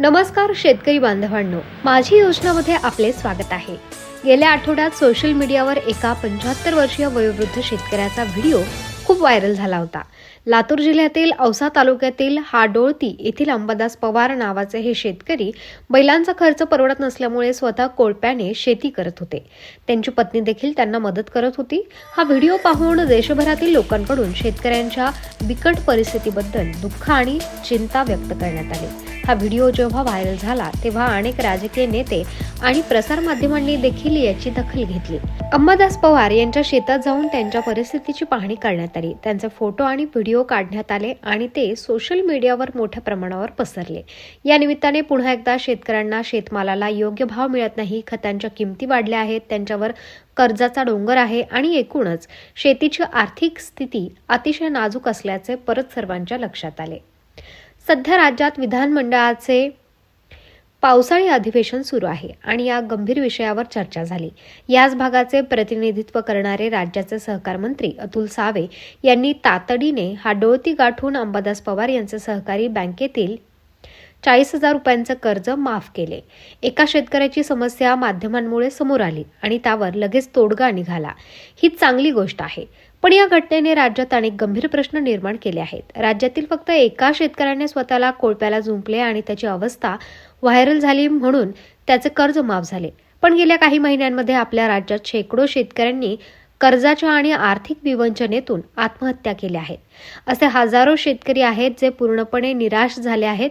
नमस्कार शेतकरी बांधवांनो. माझी योजनामध्ये आपले स्वागत आहे. गेल्या आठवड्यात सोशल मीडियावर एका पंच्याहत्तर वर्षीय वयोवृद्ध शेतकऱ्याचा व्हिडिओ खूप व्हायरल झाला होता. लातूर जिल्ह्यातील औसा तालुक्यातील हाडोळती येथील अंबादास पवार नावाचे हे शेतकरी बैलांचा खर्च परवडत नसल्यामुळे स्वतः कोळप्याने शेती करत होते. त्यांची पत्नी देखील त्यांना मदत करत होती. हा व्हिडिओ पाहून देशभरातील लोकांकडून शेतकऱ्यांच्या बिकट परिस्थितीबद्दल दुःख आणि चिंता व्यक्त करण्यात आली. हा व्हिडिओ जेव्हा व्हायरल झाला तेव्हा अनेक राजकीय नेते आणि प्रसारमाध्यमांनी देखील याची दखल घेतली. अंबादास पवार यांच्या शेतात जाऊन त्यांच्या परिस्थितीची पाहणी करण्यात आली. त्यांचे फोटो आणि व्हिडिओ काढण्यात आले आणि ते सोशल मीडियावर मोठ्या प्रमाणावर पसरले. या निमित्ताने पुन्हा एकदा शेतकऱ्यांना शेतमालाला योग्य भाव मिळत नाही. खतांच्या किमती वाढल्या आहेत. त्यांच्यावर कर्जाचा डोंगर आहे आणि एकूणच शेतीची आर्थिक स्थिती अतिशय नाजूक असल्याचे परत सर्वांच्या लक्षात आले. सध्या राज्यात विधानमंडळाचे पावसाळी अधिवेशन सुरू आहे आणि या गंभीर विषयावर चर्चा झाली. याच भागाचे प्रतिनिधित्व करणारे राज्याचे सहकार मंत्री अतुल सावे यांनी तातडीने हाडोळती गाठून अंबादास पवार यांचे सहकारी बँकेतील चाळीस हजार रुपयांचं कर्ज माफ केले. एका शेतकऱ्याची समस्या माध्यमांमुळे समोर आली आणि त्यावर लगेच तोडगा निघाला. ही चांगली गोष्ट आहे. पण या घटनेने राज्यात अनेक गंभीर प्रश्न निर्माण केले आहेत. राज्यातील फक्त एका शेतकऱ्याने स्वतःला कोळप्याला जुंपले आणि त्याची अवस्था व्हायरल झाली म्हणून त्याचे कर्ज माफ झाले. पण गेल्या काही महिन्यांमध्ये आपल्या राज्यात शेकडो शेतकऱ्यांनी कर्जाच्या आणि आर्थिक विवंचनेतून आत्महत्या केल्या आहेत. असे हजारो शेतकरी आहेत जे पूर्णपणे निराश झाले आहेत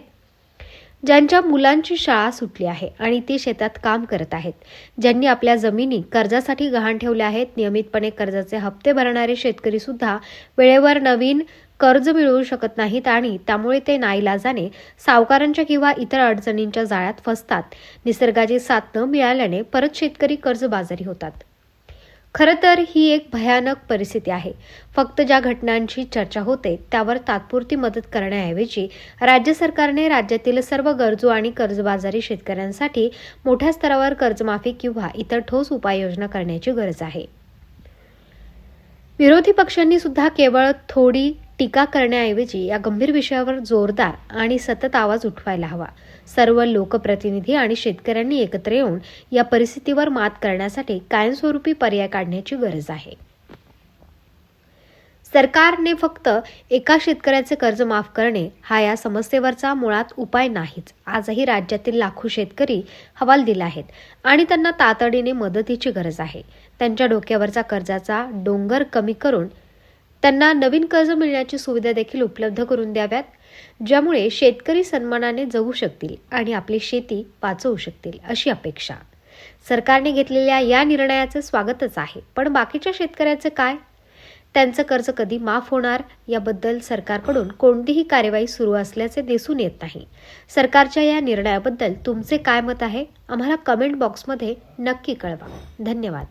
ज्यांच्या मुलांची शाळा सुटली आहे आणि ते शेतात काम करत आहेत. ज्यांनी आपल्या जमिनी कर्जासाठी गहाण ठेवल्या आहेत नियमितपणे कर्जाचे हप्ते भरणारे शेतकरी सुद्धा वेळेवर नवीन कर्ज मिळवू शकत नाहीत आणि त्यामुळे ते नाईलाजाने सावकारांच्या किंवा इतर अडचणींच्या जाळ्यात फसतात. निसर्गाची साथ न मिळाल्याने परत शेतकरी कर्जबाजारी होतात. खरं तर ही एक भयानक परिस्थिती आहे. फक्त ज्या घटनांची चर्चा होते त्यावर तात्पुरती मदत करण्याऐवजी राज्य सरकारने राज्यातील सर्व गरजू आणि कर्जबाजारी शेतकऱ्यांसाठी मोठ्या स्तरावर कर्जमाफी किंवा इतर ठोस उपाययोजना करण्याची गरज आहे. विरोधी पक्षांनी सुद्धा केवळ थोडी टीका करण्याऐवजी या गंभीर विषयावर जोरदार आणि सतत आवाज उठवायला हवा. सर्व लोकप्रतिनिधी आणि शेतकऱ्यांनी एकत्र येऊन या परिस्थितीवर मात करण्यासाठी कायमस्वरूपी पर्याय काढण्याची गरज आहे. सरकारने फक्त एका शेतकऱ्याचे कर्ज माफ करणे हा या समस्येवरचा मुळात उपाय नाहीच आजही राज्यातील लाखो शेतकरी हवाल दिला आहेत आणि त्यांना तातडीने मदतीची गरज आहे. त्यांच्या डोक्यावरचा कर्जाचा डोंगर कमी करून त्यांना नवीन कर्ज मिळण्याची सुविधा देखील उपलब्ध करून द्याव्यात ज्यामुळे शेतकरी सन्मानाने जगू शकतील आणि आपली शेती वाचवू शकतील अशी अपेक्षा. सरकारने घेतलेल्या या निर्णयाचे स्वागतच आहे. पण बाकीच्या शेतकऱ्याचं काय? त्यांचं कर्ज कधी माफ होणार? याबद्दल सरकारकडून कोणतीही कार्यवाही सुरू असल्याचे दिसून येत नाही. सरकारच्या या निर्णयाबद्दल तुमचे काय मत आहे? आम्हाला कमेंट बॉक्समध्ये नक्की कळवा. धन्यवाद.